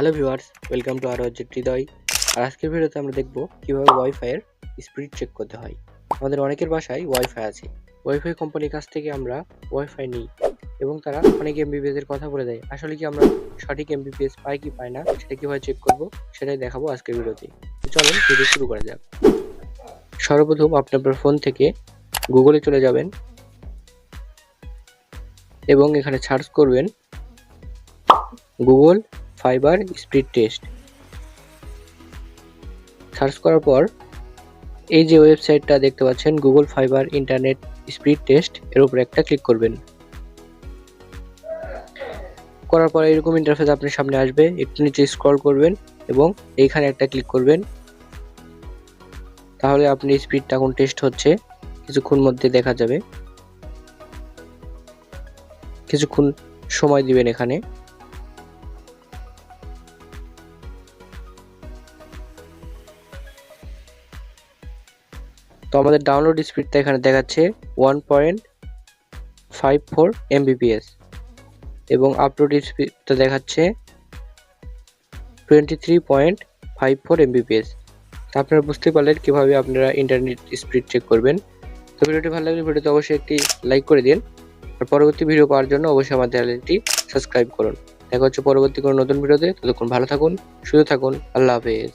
Hello viewers, welcome to R object Hridoy. আর আজকের ভিডিওতে আমরা দেখব কীভাবে ওয়াইফাইয়ের স্পিড চেক করতে হয়। আমাদের অনেকের বাসায় ওয়াইফাই আছে। ওয়াইফাই কোম্পানির কাছ থেকে আমরা ওয়াইফাই নিই এবং তারা অনেক এমবিপিএস এর কথা বলে দেয়। আসলে কি আমরা সঠিক এমবিপিএস পাই কি পাই না, সেটা কীভাবে চেক করব, সেটাই দেখাবো আজকের ভিডিওতে। চলুন ভিডিও শুরু করা যাক। সর্বপ্রথম আপনি আপনার ফোন থেকে গুগলে চলে যাবেন এবং এখানে সার্চ করবেন Google Fiber speed test. Search করার পর, এই যে ওয়েবসাইটটা দেখতে পাচ্ছেন, Google Fiber internet speed test, এর উপর একটা ক্লিক করবেন। করার পর এরকম ইন্টারফেস আপনার সামনে আসবে, একটু নিচে স্ক্রল করবেন এবং এইখানে একটা ক্লিক করবেন। তাহলে আপনি স্পিডটা এখন টেস্ট হচ্ছে, কিছুক্ষণ মধ্যে দেখা যাবে। কিছুক্ষণ সময় দিবেন এখানে। তো আমাদের ডাউনলোড স্পিডটা এখানে দেখাচ্ছে one point five four Mbps এবং আপলোড স্পিডটা দেখাচ্ছে twenty three point five four Mbps তা আপনারা বুঝতে পারলেন কীভাবে আপনারা ইন্টারনেট স্পিড চেক করবেন। তো ভিডিওটি ভালো লাগলে ভিডিওতে অবশ্যই একটি লাইক করে দিন। আর পরবর্তী ভিডিও পাওয়ার জন্য অবশ্যই আমার চ্যানেলটি সাবস্ক্রাইব করুন। দেখা হচ্ছে পরবর্তী কোনো নতুন ভিডিওতে। ততক্ষণ ভালো থাকুন, সুস্থ থাকুন, আল্লাহ হাফেজ।